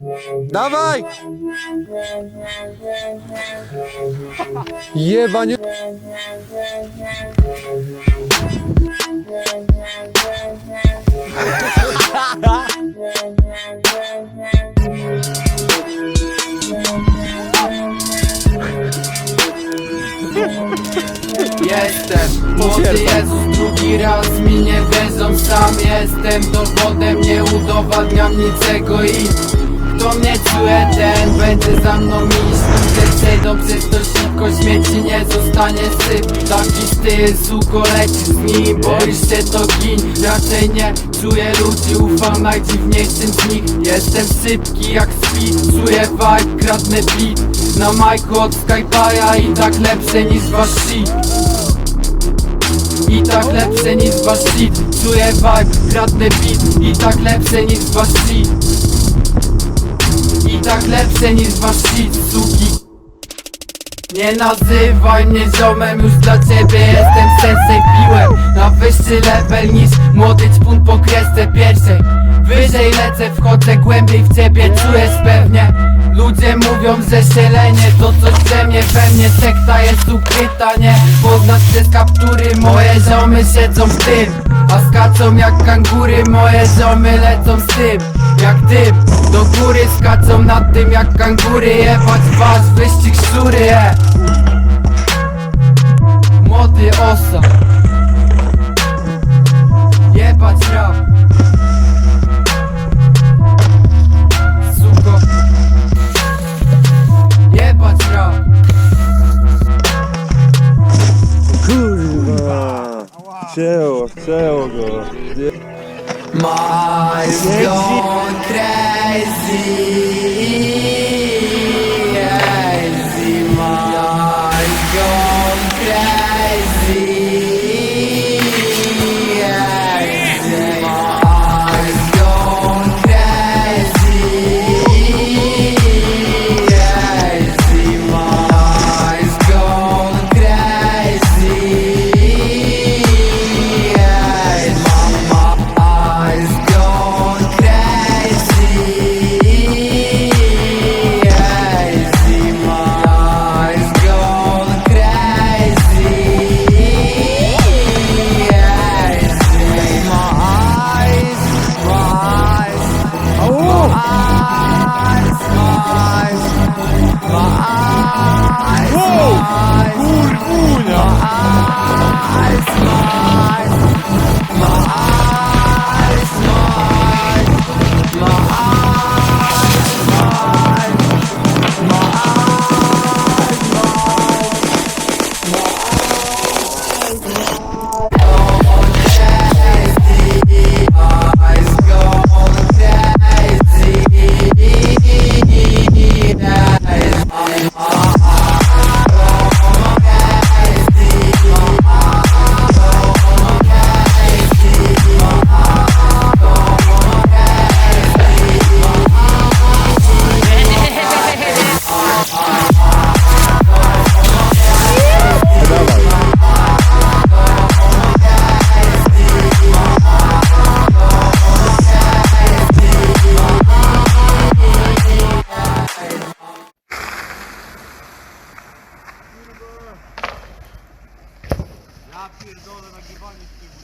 Dawaj! Jebanie... Jestem młody Jezus, drugi raz mi nie wierzą Sam jestem dowodem, nie udowadniam niczego i Kto mnie czuje, ten będzie za mną iść. Ludzie przejdą przez to szybko, śmieci nie zostanie syp. Taki styl, suko, lecisz z nim, boisz się to gin. Raczej nie czuję ludzi, ufam najdziwniejszym z nich. Jestem sypki jak speed, czuję vibe, kradnę beat. Na majku od Skype'a i tak lepsze niż wasz shit. I tak lepsze niż wasz shit. Czuję vibe, kradnę beat. I tak lepsze niż wasz shit I tak lepsze niż wasz shit, suki. Nie nazywaj mnie ziomem, już dla ciebie jestem sensei Piłem. Na wyższy level niż młody czpun po kresce pierwszej Wyżej lecę, wchodzę głębiej w ciebie, czujesz pewnie. Ludzie mówią, że sielenie to coś we mnie, we mnie sekta jest ukryta, nie? Poznasz przez kaptury, moje ziomy siedzą w tym. A skaczą jak kangury, moje ziomy lecą z tym jak dym Do góry skacą nad tym jak kangury Jebać was, wyścig szczury je. Młody osa Jebać rap. Suko. Jebać rap. Kurwa. Cięło, cięło go. Je Brasil. pierdolę nagrywanie z tego.